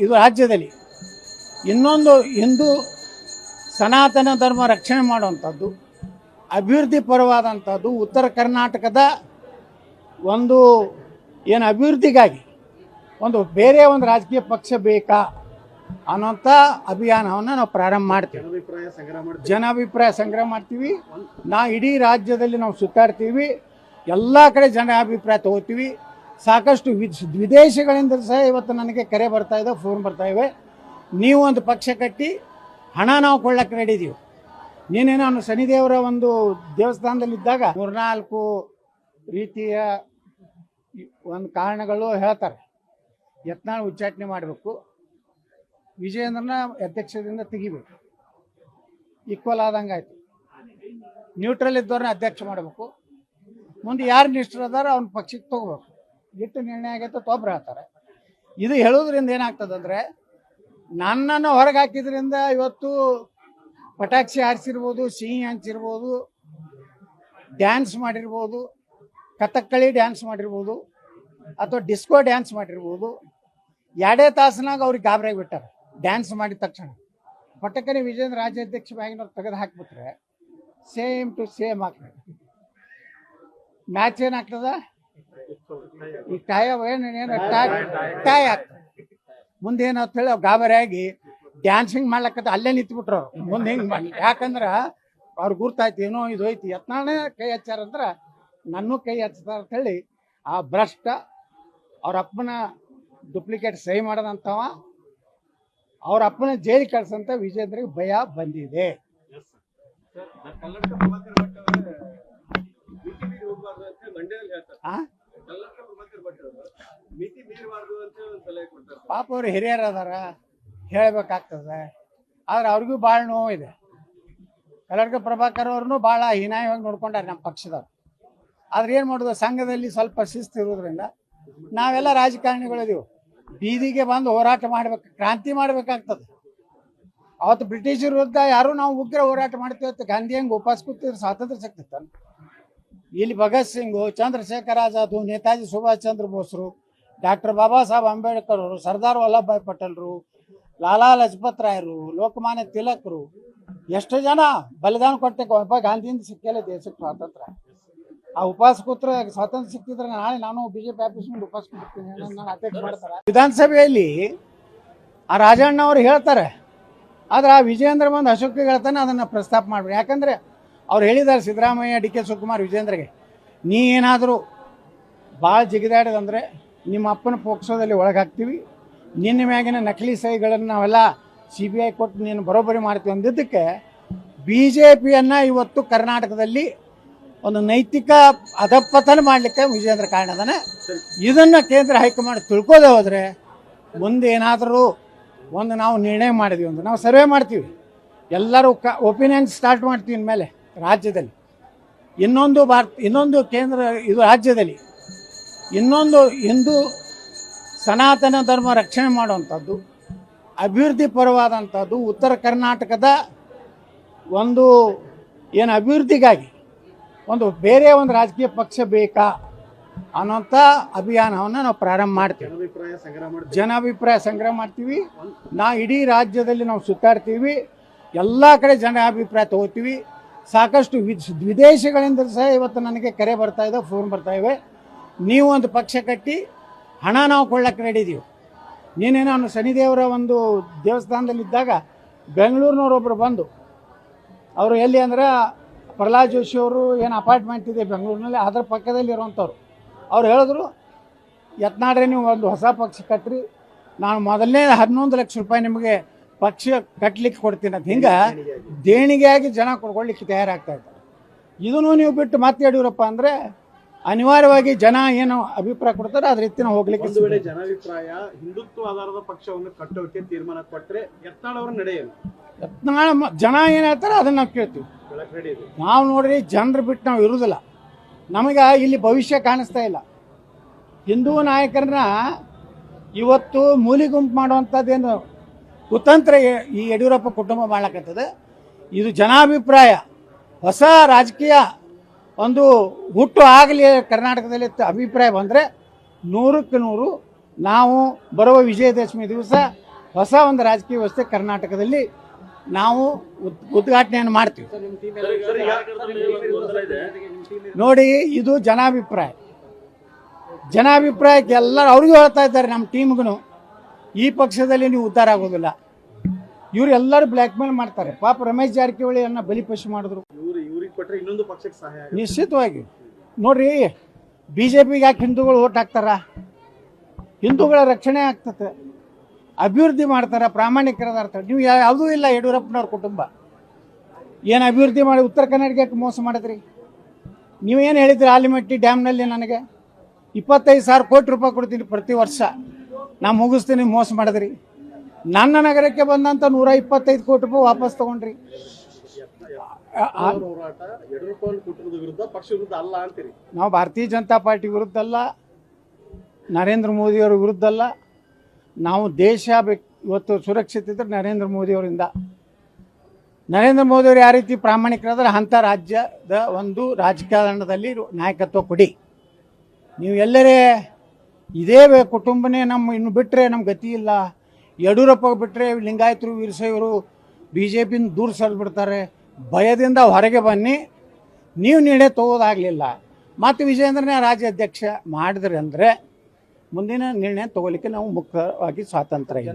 ಇದು ರಾಜ್ಯದಲ್ಲಿ ಇನ್ನೊಂದು ಹಿಂದೂ ಸನಾತನ ಧರ್ಮ ರಕ್ಷಣೆ ಮಾಡುವಂಥದ್ದು ಅಭಿವೃದ್ಧಿ ಪರವಾದಂಥದ್ದು ಉತ್ತರ ಕರ್ನಾಟಕದ ಒಂದು ಏನು ಅಭಿವೃದ್ಧಿಗಾಗಿ ಒಂದು ಬೇರೆ ಒಂದು ರಾಜಕೀಯ ಪಕ್ಷ ಬೇಕಾ ಅನ್ನೋಂಥ ಅಭಿಯಾನವನ್ನು ನಾವು ಪ್ರಾರಂಭ ಮಾಡ್ತೀವಿ. ಜನಾಭಿಪ್ರಾಯ ಸಂಗ್ರಹ ಮಾಡ್ತೀವಿ. ಜನಾಭಿಪ್ರಾಯ ಸಂಗ್ರಹ ಮಾಡ್ತೀವಿ. ನಾ ಇಡೀ ರಾಜ್ಯದಲ್ಲಿ ನಾವು ಸುತ್ತಾಡ್ತೀವಿ. ಎಲ್ಲ ಕಡೆ ಜನ ಅಭಿಪ್ರಾಯ ತಗೋತೀವಿ. ಸಾಕಷ್ಟು ವಿದ್- ವಿದೇಶಗಳಿಂದ ಸಹ ಇವತ್ತು ನನಗೆ ಕರೆ ಬರ್ತಾ ಇದೆ, ಫೋನ್ ಬರ್ತಾ ಇವೆ. ನೀವು ಒಂದು ಪಕ್ಷ ಕಟ್ಟಿ ಹಣ ನಾವು ಕೊಳ್ಳಕ್ಕೆ ರೆಡಿ ಇದೀವಿ. ನೀನೇ ನಾನು ಶನಿದೇವರ ಒಂದು ದೇವಸ್ಥಾನದಲ್ಲಿದ್ದಾಗ ಮೂರ್ನಾಲ್ಕು ರೀತಿಯ ಒಂದು ಕಾರಣಗಳು ಹೇಳ್ತಾರೆ. ಯತ್ನಾಳ್ ಉಚ್ಚಾಟನೆ ಮಾಡಬೇಕು. ವಿಜಯೇಂದ್ರನ ಅಧ್ಯಕ್ಷದಿಂದ ತೆಗಿಬೇಕು. ಈಕ್ವಲ್ ಆದಂಗೆ ಆಯಿತು. ನ್ಯೂಟ್ರಲ್ ಇದ್ದವ್ರನ್ನ ಅಧ್ಯಕ್ಷ ಮಾಡಬೇಕು. ಮುಂದೆ ಯಾರು ನಿಷ್ಠರು ಅದಾರ ಅವ್ನ ಪಕ್ಷಕ್ಕೆ ತಗೋಬೇಕು. ಎಷ್ಟು ನಿರ್ಣಯ ಆಗೈತೆ ಒಬ್ರು ಹೇಳ್ತಾರೆ ಇದು ಹೇಳೋದ್ರಿಂದ ಏನಾಗ್ತದಂದ್ರೆ ನನ್ನನ್ನು ಹೊರಗೆ ಹಾಕಿದ್ರಿಂದ ಇವತ್ತು ಪಟಾಕ್ಷಿ ಹಾರಿಸಿರ್ಬೋದು, ಸಿಹಿ ಹಂಚಿರ್ಬೋದು ಡ್ಯಾನ್ಸ್ ಮಾಡಿರ್ಬೋದು, ಕಥಕ್ಕಳಿ ಡ್ಯಾನ್ಸ್ ಮಾಡಿರ್ಬೋದು, ಅಥವಾ ಡಿಸ್ಕೋ ಡ್ಯಾನ್ಸ್ ಮಾಡಿರ್ಬೋದು, ಎರಡೇ ತಾಸಿನಾಗ ಅವ್ರಿಗೆ ಗಾಬರಿಯಾಗಿ ಬಿಟ್ಟಾರೆ ಡ್ಯಾನ್ಸ್ ಮಾಡಿದ ತಕ್ಷಣ. ಪಟ್ಟಕರಿ ವಿಜೇಂದ್ರ ರಾಜ್ಯಾಧ್ಯಕ್ಷ ಬ್ಯಾಗಿನವ್ರು ತೆಗೆದು ಹಾಕ್ಬಿಟ್ರೆ ಸೇಮ್ ಟು ಸೇಮ್ ಆಗ್ತದೆ. ಮ್ಯಾಚ್ ಏನಾಗ್ತದ? ಈ ಟೈ ಏನು ಏನು ಟೈ ಟೈ ಆಗ್ತದೆ ಮುಂದೆ ಹೇಳಿ, ಗಾಬರಿಯಾಗಿ ಡ್ಯಾನ್ಸಿಂಗ್ ಮಾಡ್ಲಕ್ಕಂತ ಅಲ್ಲೇ ನಿಂತ್ಬಿಟ್ರು. ಅವ್ರು ಮುಂದೆ ಹಿಂಗೆ ಮಾಡಿ. ಯಾಕಂದ್ರೆ ಅವ್ರು ಗುರ್ತಾಯ್ತು, ಏನೋ ಇದು ಐತಿ ಯತ್ನಾಳೆ ಕೈ ಹಚ್ಚಾರಂದ್ರ ನನ್ನೂ ಕೈ ಹಚ್ತಾರ ಅಂತ ಹೇಳಿ ಆ ಭ್ರಷ್ಟ ಅವ್ರ ಅಪ್ಪನ ಡುಪ್ಲಿಕೇಟ್ ಸಹಿ ಮಾಡದಂತವ ಅವ್ರ ಅಪ್ಪನ ಜೈಲಿಗೆ ಕಳ್ಸಂತ ವಿಜೇಂದ್ರಿಗೆ ಭಯ ಬಂದಿದೆ. ಪಾಪ ಅವ್ರು ಹಿರಿಯರು ಅದಾರ ಹೇಳ್ಬೇಕಾಗ್ತದೆ. ಆದ್ರೆ ಅವ್ರಿಗೂ ಭಾಳ ನೋವು ಇದೆ. ಕಲರ್ಗ ಪ್ರಭಾಕರ್ ಅವ್ರನ್ನೂ ಭಾಳ ಹೀನಾಯವಾಗಿ ನೋಡ್ಕೊಂಡಾರೆ ನಮ್ಮ ಪಕ್ಷದವ್ರು. ಆದ್ರೆ ಏನು ಮಾಡೋದು? ಸಂಘದಲ್ಲಿ ಸ್ವಲ್ಪ ಶಿಸ್ತು ಇರೋದ್ರಿಂದ ನಾವೆಲ್ಲ ರಾಜಕಾರಣಿಗಳಿದೀವಿ ಬೀದಿಗೆ ಬಂದು ಹೋರಾಟ ಮಾಡ್ಬೇಕು ಕ್ರಾಂತಿ ಮಾಡ್ಬೇಕಾಗ್ತದೆ. ಅವತ್ತು ಬ್ರಿಟಿಷರ ವಿರುದ್ಧ ಯಾರು ನಾವು ಉಗ್ರ ಹೋರಾಟ ಮಾಡ್ತೀವಿ ಅಂತ ಗಾಂಧಿ ಹೆಂಗೆ ಉಪವಾಸ ಕೂತಿದ್ರೆ ಸ್ವಾತಂತ್ರ್ಯ ಸಿಗ್ತಿತ್ತ ಇಲ್ಲಿ ಭಗತ್ ಸಿಂಗು, ಚಂದ್ರಶೇಖರ್ ಆಜಾದ್, ನೇತಾಜಿ ಸುಭಾಷ್ ಚಂದ್ರ ಬೋಸ್ರು, ಡಾಕ್ಟರ್ ಬಾಬಾ ಸಾಹೇಬ್ ಅಂಬೇಡ್ಕರ್ ಅವರು, ಸರ್ದಾರ್ ವಲ್ಲಭಭಾಯ್ ಪಟೇಲ್ರು, ಲಾಲಾ ಲಜಪತ್ ರಾಯರು, ಲೋಕಮಾನ್ಯ ತಿಲಕರು, ಎಷ್ಟು ಜನ ಬಲಿದಾನ ಕೊಟ್ಟೆ ಗಾಂಧಿಯಿಂದ ಸಿಕ್ಕಿಲ್ಲ ದೇಶಕ್ಕೆ ಸ್ವಾತಂತ್ರ್ಯ. ಆ ಉಪವಾಸ ಕೂತ್ರ ಸ್ವಾತಂತ್ರ್ಯ ಸಿಕ್ಕಿದ್ರೆ ನಾಳೆ ನಾನು ಬಿಜೆಪಿ ಆಫೀಸ್ ಮುಂದೆ ಉಪವಾಸ ನನ್ನ ಅಧ್ಯಕ್ಷ ಮಾಡ್ತಾರೆ. ವಿಧಾನಸಭೆಯಲ್ಲಿ ಆ ರಾಜಣ್ಣ ಅವರು ಹೇಳ್ತಾರೆ. ಆದ್ರೆ ಆ ವಿಜಯೇಂದ್ರ ಬಂದು ಅಶೋಕ್ ಹೇಳ್ತಾನೆ ಅದನ್ನ ಪ್ರಸ್ತಾಪ ಮಾಡ್ಬೇಡಿ ಯಾಕಂದ್ರೆ ಅವ್ರು ಹೇಳಿದ್ದಾರೆ ಸಿದ್ದರಾಮಯ್ಯ ಡಿ ಕೆ ಶಿವಕುಮಾರ್, ವಿಜೇಂದ್ರಗೆ, ನೀ ಏನಾದರೂ ಭಾಳ ಜಿಗಿದಾಡಿದಂದ್ರೆ ನಿಮ್ಮ ಅಪ್ಪನ ಪೋಕ್ಸೋದಲ್ಲಿ ಹಾಕ್ತೀವಿ. ನಿನ್ನ ಮ್ಯಾಗಿನ ನಕಲಿ ಸಹಿಗಳನ್ನು ನಾವೆಲ್ಲ ಸಿ ಬಿ ಐ ಕೊಟ್ಟು ನೀನು ಬರೋಬ್ಬರಿ ಮಾಡ್ತೀವಿ. ಅಂದಿದ್ದಕ್ಕೆ ಬಿ ಜೆ ಪಿಯನ್ನು ಇವತ್ತು ಕರ್ನಾಟಕದಲ್ಲಿ ಒಂದು ನೈತಿಕ ಅಧಪತನ ಮಾಡಲಿಕ್ಕೆ ವಿಜೇಂದ್ರ ಕಾರಣ ಅದನ್ನು ಇದನ್ನು ಕೇಂದ್ರ ಹೈಕಮಾಂಡ್ ತಿಳ್ಕೋದೆ ಹೋದರೆ ಮುಂದೆ ಏನಾದರೂ ಒಂದು ನಾವು ನಿರ್ಣಯ ಮಾಡಿದ್ವಿ ಒಂದು ನಾವು ಸರ್ವೆ ಮಾಡ್ತೀವಿ. ಎಲ್ಲರೂ ಕ, ಒಪಿನಿಯನ್ ಸ್ಟಾರ್ಟ್ ಮಾಡ್ತೀವಿ ಇನ್ಮೇಲೆ. ರಾಜ್ಯದಲ್ಲಿ. ಇನ್ನೊಂದು ಭಾರತ ಇನ್ನೊಂದು ಕೇಂದ್ರ ಇದು ರಾಜ್ಯದಲ್ಲಿ. ಇನ್ನೊಂದು ಹಿಂದೂ ಸನಾತನ ಧರ್ಮ ರಕ್ಷಣೆ ಮಾಡುವಂಥದ್ದು ಅಭಿವೃದ್ಧಿ ಪರವಾದಂಥದ್ದು ಉತ್ತರ ಕರ್ನಾಟಕದ ಒಂದು ಏನು ಅಭಿವೃದ್ಧಿಗಾಗಿ ಒಂದು ಬೇರೆ ಒಂದು ರಾಜಕೀಯ ಪಕ್ಷ ಬೇಕಾ ಅನ್ನೋಂಥ ಅಭಿಯಾನವನ್ನು ನಾವು ಪ್ರಾರಂಭ ಮಾಡ್ತೀವಿ. ಜನಾಭಿಪ್ರಾಯ ಸಂಗ್ರಹ ಮಾಡ್ತೀವಿ. ಜನಾಭಿಪ್ರಾಯ ಸಂಗ್ರಹ ಮಾಡ್ತೀವಿ. ನಾ ಇಡೀ ರಾಜ್ಯದಲ್ಲಿ ನಾವು ಸುತ್ತಾಡ್ತೀವಿ. ಎಲ್ಲ ಕಡೆ ಜನ ಅಭಿಪ್ರಾಯ ತಗೋತೀವಿ. ಸಾಕಷ್ಟು ವಿದ್- ವಿದೇಶಗಳಿಂದ ಸಹ ಇವತ್ತು ನನಗೆ ಕರೆ ಬರ್ತಾ ಇದೆ ಫೋನ್ ಬರ್ತಾ ಇವೆ. ನೀವು ಒಂದು ಪಕ್ಷ ಕಟ್ಟಿ ಹಣ ನಾವು ಕೊಳ್ಳಕ್ಕೆ ರೆಡಿ ಇದೀವಿ. ನೀನೇ ನಾನು ಶನಿದೇವರ ಒಂದು ದೇವಸ್ಥಾನದಲ್ಲಿದ್ದಾಗ ಬೆಂಗಳೂರಿನವರೊಬ್ಬರು ಬಂದು, ಅವರು ಎಲ್ಲಿ ಅಂದ್ರೆ ಪ್ರಹ್ಲಾದ್ ಜೋಶಿ ಅವರು ಏನು ಅಪಾರ್ಟ್ಮೆಂಟ್ ಇದೆ ಬೆಂಗಳೂರಿನಲ್ಲಿ, ಅದರ ಪಕ್ಕದಲ್ಲಿ ಇರುವಂಥವ್ರು. ಅವ್ರು ಹೇಳಿದ್ರು, ಯತ್ನಾಡ್ರೆ ನೀವು ಒಂದು ಹೊಸ ಪಕ್ಷ ಕಟ್ಟಿರಿ ನಾನು ಮೊದಲನೇ ಹನ್ನೊಂದು ಲಕ್ಷ ರೂಪಾಯಿ ನಿಮಗೆ ಪಕ್ಷ ಕಟ್ಟಲಿಕ್ಕೆ ಕೊಡ್ತೀನಿ ಅಂತ. ಹಿಂಗೆ ದೇಣಿಗೆಯಾಗಿ ಜನ ಕೊಡ್ಕೊಳ್ಲಿಕ್ಕೆ ತಯಾರಾಗ್ತಾ ಇದ್ದಾರೆ. ಇದನ್ನು ನೀವು ಬಿಟ್ಟು ಮತ್ತೆ ಯಡಿಯೂರಪ್ಪ ಅಂದರೆ ಅನಿವಾರ್ಯವಾಗಿ ಜನ ಏನು ಅಭಿಪ್ರಾಯ ಕೊಡ್ತಾರೆ ಅದ್ರ ಇತ್ತಿನ ಹೋಗ್ಲಿಕ್ಕೆ ಒಂದು ವೇಳೆ ಜನಾಭಿಪ್ರಾಯ ಹಿಂದುತ್ವ ಆಧಾರದ ಪಕ್ಷವನ್ನು ಕಟ್ಟೋಕೆ ತೀರ್ಮಾನ ಕೊಟ್ಟರೆ ಯತ್ನಾಳವರು ನಡೆಯಲ್ಲ. ಯತ್ನಾಳ ಜನ ಏನು ಹೇಳ್ತಾರೆ ಅದನ್ನು ನಾವು ಕೇಳ್ತೀವಿ. ನಾವು ನೋಡ್ರಿ ಜನರು ಬಿಟ್ಟು ನಾವು ಇರುವುದಿಲ್ಲ ನಮಗೆ ಇಲ್ಲಿ ಭವಿಷ್ಯ ಕಾಣಿಸ್ತಾ ಇಲ್ಲ. ಹಿಂದೂ ನಾಯಕರನ್ನ ಇವತ್ತು ಮೂಲಿ ಗುಂಪು ಮಾಡುವಂಥದ್ದೇನು ಕುತಂತ್ರ ಈ ಯಡಿಯೂರಪ್ಪ ಕುಟುಂಬ ಮಾಡ್ಲಕ್ಕಂಥದ್ದು ಇದು ಜನಾಭಿಪ್ರಾಯ. ಹೊಸ ರಾಜಕೀಯ ಒಂದು ಹುಟ್ಟು ಆಗಲಿ ಕರ್ನಾಟಕದಲ್ಲಿ ಅಭಿಪ್ರಾಯ ಬಂದರೆ ನೂರಕ್ಕೆ ನೂರು ನಾವು ಬರುವ ವಿಜಯದಶಮಿ ದಿವಸ ಹೊಸ ಒಂದು ರಾಜಕೀಯ ವ್ಯವಸ್ಥೆ ಕರ್ನಾಟಕದಲ್ಲಿ ನಾವು ಉದ್- ಉದ್ಘಾಟನೆಯನ್ನು ಮಾಡ್ತೀವಿ. ನೋಡಿ, ಇದು ಜನಾಭಿಪ್ರಾಯ. ಜನಾಭಿಪ್ರಾಯಕ್ಕೆ ಎಲ್ಲರೂ ಅವ್ರಿಗೂ ಹೇಳ್ತಾ ಇದ್ದಾರೆ ನಮ್ಮ ಟೀಮ್ಗೂ ಈ ಪಕ್ಷದಲ್ಲಿ ನೀವು ಉದ್ಧಾರ ಆಗೋದಿಲ್ಲ. ಇವ್ರು ಎಲ್ಲರೂ ಬ್ಲ್ಯಾಕ್ ಮೇಲ್ ಮಾಡ್ತಾರೆ. ಪಾಪ ರಮೇಶ್ ಜಾರಕಿಹೊಳಿಯನ್ನ ಬಲಿಪಶು ಮಾಡಿದ್ರು. ನಿಶ್ಚಿತವಾಗಿ. ನೋಡ್ರಿ ಬಿ ಜೆ ಪಿಗೆ ಯಾಕೆ ಹಿಂದೂಗಳು ಓಟ್ ಹಾಕ್ತಾರ? ಹಿಂದೂಗಳ ರಕ್ಷಣೆ ಆಗ್ತದೆ ಅಭಿವೃದ್ಧಿ ಮಾಡ್ತಾರೆ ಪ್ರಾಮಾಣಿಕರದಾರ್ಥ. ನೀವು ಯಾ- ಯಾವುದೂ ಇಲ್ಲ ಯಡಿಯೂರಪ್ಪನವ್ರ ಕುಟುಂಬ. ಏನು ಅಭಿವೃದ್ಧಿ ಮಾಡಿ ಉತ್ತರ ಕನ್ನಡಕ್ಕೆ ಮೋಸ ಮಾಡಿದ್ರಿ? ನೀವೇನು ಹೇಳಿದ್ರಿ ಆಲಿಮಟ್ಟಿ ಡ್ಯಾಮ್ನಲ್ಲಿ ನನಗೆ? ಇಪ್ಪತ್ತೈದು ಸಾವಿರ ಕೋಟಿ ರೂಪಾಯಿ ಕೊಡ್ತೀನಿ ಪ್ರತಿ ವರ್ಷ. ನಾ ಮುಗಿಸ್ತೀನಿ ಮೋಸ ಮಾಡಿದ್ರಿ. ನನ್ನ ನಗರಕ್ಕೆ ಬಂದಂತ ನೂರ ಇಪ್ಪತ್ತೈದು ಕೋಟಿ ರೂಪಾಯಿ ವಾಪಸ್ ತಗೊಂಡ್ರಿ. ನಾವು ಭಾರತೀಯ ಜನತಾ ಪಾರ್ಟಿ ವಿರುದ್ಧ ಅಲ್ಲ ನರೇಂದ್ರ ಮೋದಿಯವ್ರ ವಿರುದ್ಧ ಅಲ್ಲ ನಾವು ದೇಶ ಇವತ್ತು ಸುರಕ್ಷಿತ ಇದ್ರೆ ನರೇಂದ್ರ ಮೋದಿಯವರಿಂದ ನರೇಂದ್ರ ಮೋದಿಯವರು ಯಾವ ರೀತಿ ಪ್ರಾಮಾಣಿಕರಾದ್ರೆ ಅಂಥ ರಾಜ್ಯದ ಒಂದು ರಾಜಕಾರಣದಲ್ಲಿ ನಾಯಕತ್ವ ಕೊಡಿ. ನೀವು ಎಲ್ಲರೇ ಇದೇ ಕುಟುಂಬನೇ ನಮ್ಮ ಇನ್ನು ಬಿಟ್ಟರೆ ನಮ್ಮ ಗತಿ ಇಲ್ಲ. ಯಡಿಯೂರಪ್ಪ ಬಿಟ್ಟರೆ ಲಿಂಗಾಯತರು ವೀರಶೈವರು ಬಿ ಜೆ ಪಿನ ದೂರ ಸರಿದ್ಬಿಡ್ತಾರೆ ಭಯದಿಂದ ಹೊರಗೆ ಬನ್ನಿ. ನೀವು ನೀಡೇ ತಗೋದಾಗಲಿಲ್ಲ. ಮತ್ತು ವಿಜಯೇಂದ್ರನೇ ರಾಜ್ಯಾಧ್ಯಕ್ಷ ಮಾಡಿದ್ರಿ ಅಂದರೆ ಮುಂದಿನ ನಿರ್ಣಯ ತಗೋಲಿಕ್ಕೆ ನಾವು ಮುಖ್ಯವಾಗಿ ಸ್ವಾತಂತ್ರ್ಯ ಇದೆ.